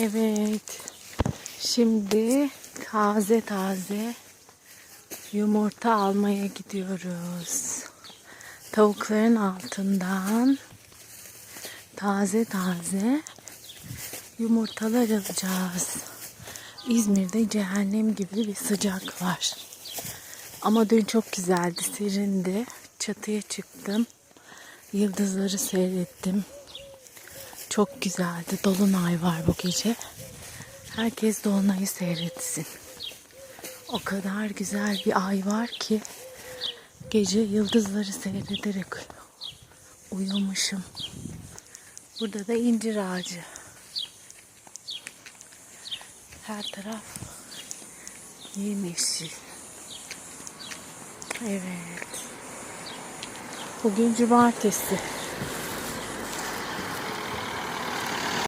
Evet. Şimdi taze taze yumurta almaya gidiyoruz. Tavukların altından taze taze yumurtalar alacağız. İzmir'de cehennem gibi bir sıcak var. Ama dün çok güzeldi, serindi. Çatıya çıktım. Yıldızları seyrettim. Çok güzeldi. Dolunay var bu gece. Herkes dolunayı seyretsin. O kadar güzel bir ay var ki gece yıldızları seyrederek uyumuşum. Burada da incir ağacı. Her taraf yemyeşil. Evet. Bugün cumartesi.